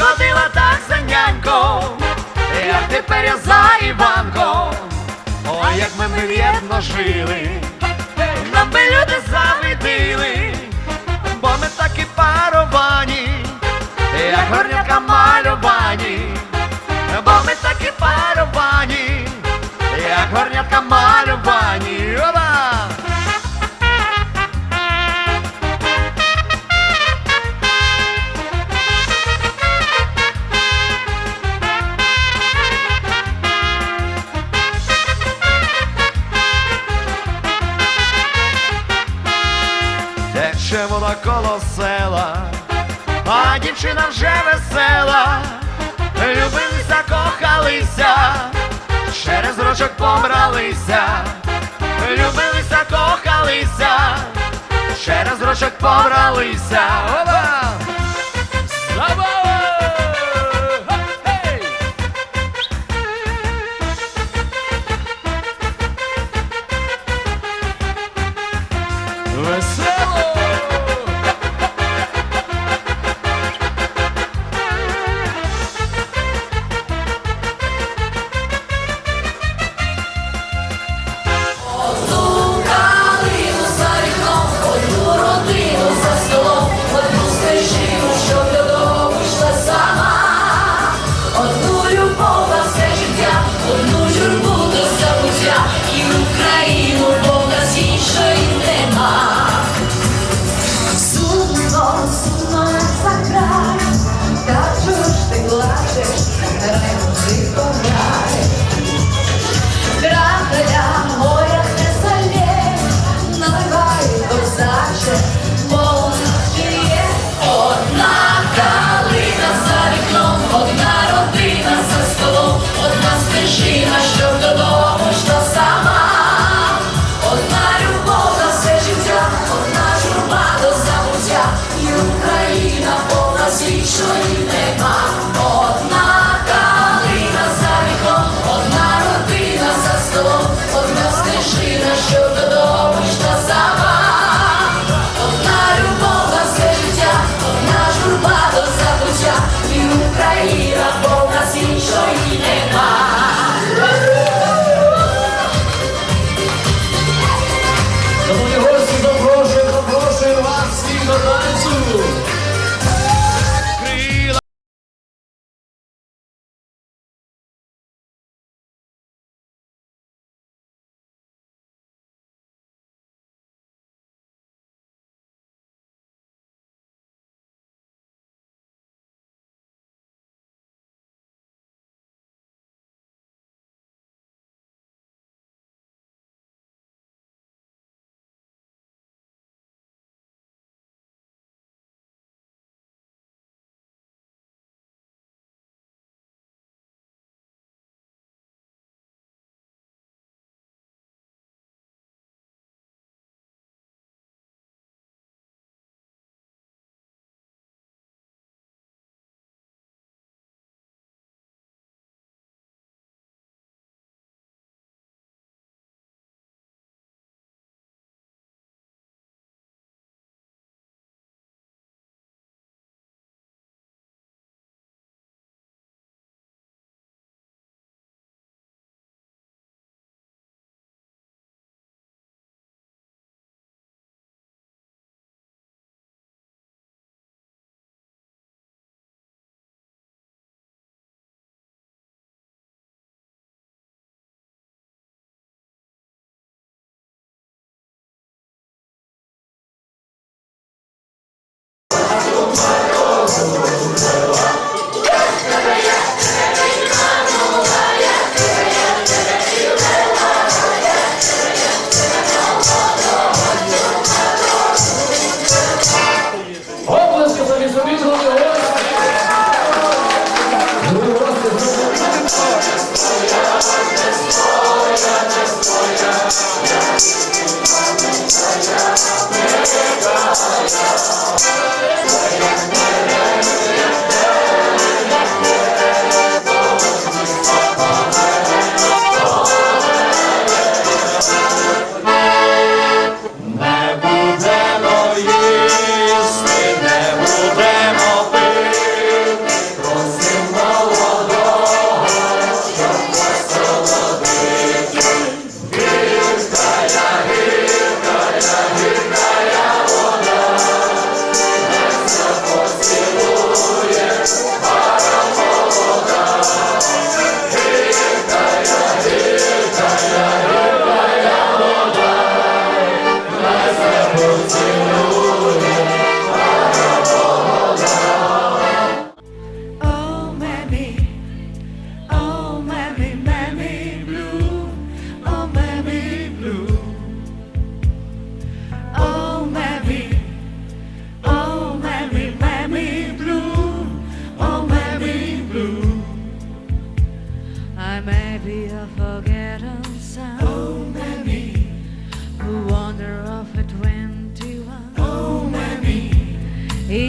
ходила так за нянько, як тепер я за Іванком. Ой, як ми мир'єрно жили, нам би люди завидили. коло села, а дівчина вже весела, любилися, кохалися, через рочок побралися, любилися, кохалися, через рочок побралися. lost my sunshine.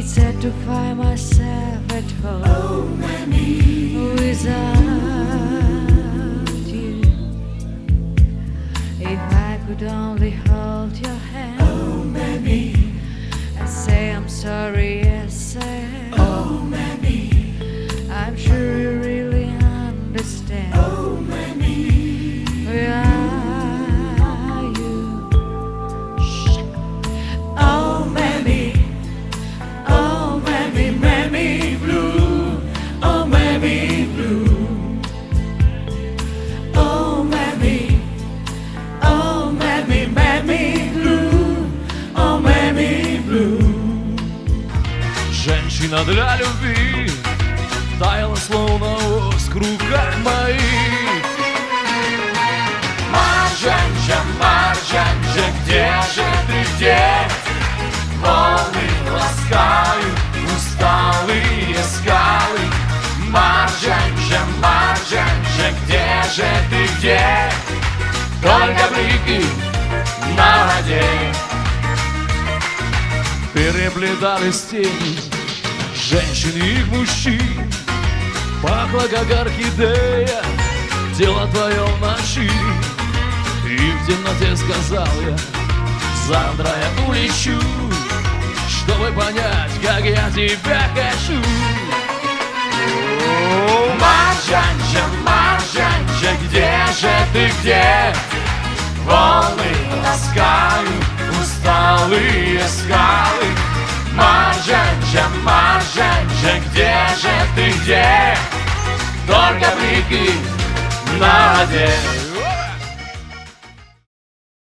Sad to find myself at home without you. If I could only Для любви Таяла словно воск в руках моих Маржанджа, Маржанджа, где же ты, где? Волны ласкают усталые скалы Маржанджа, Маржанджа, где же ты, где? Только блики на воде Переплетались тени Женщин и их мужчин. Пахло как орхидея Тело твое в ночи И в темноте сказал я Завтра я улечу Чтобы понять, как я тебя хочу Маржанджа, Маржанджа, где же ты, где? Волны ласкают усталые скалы Маржанджа, Маржанджа, где же ты, где? Только блики на воде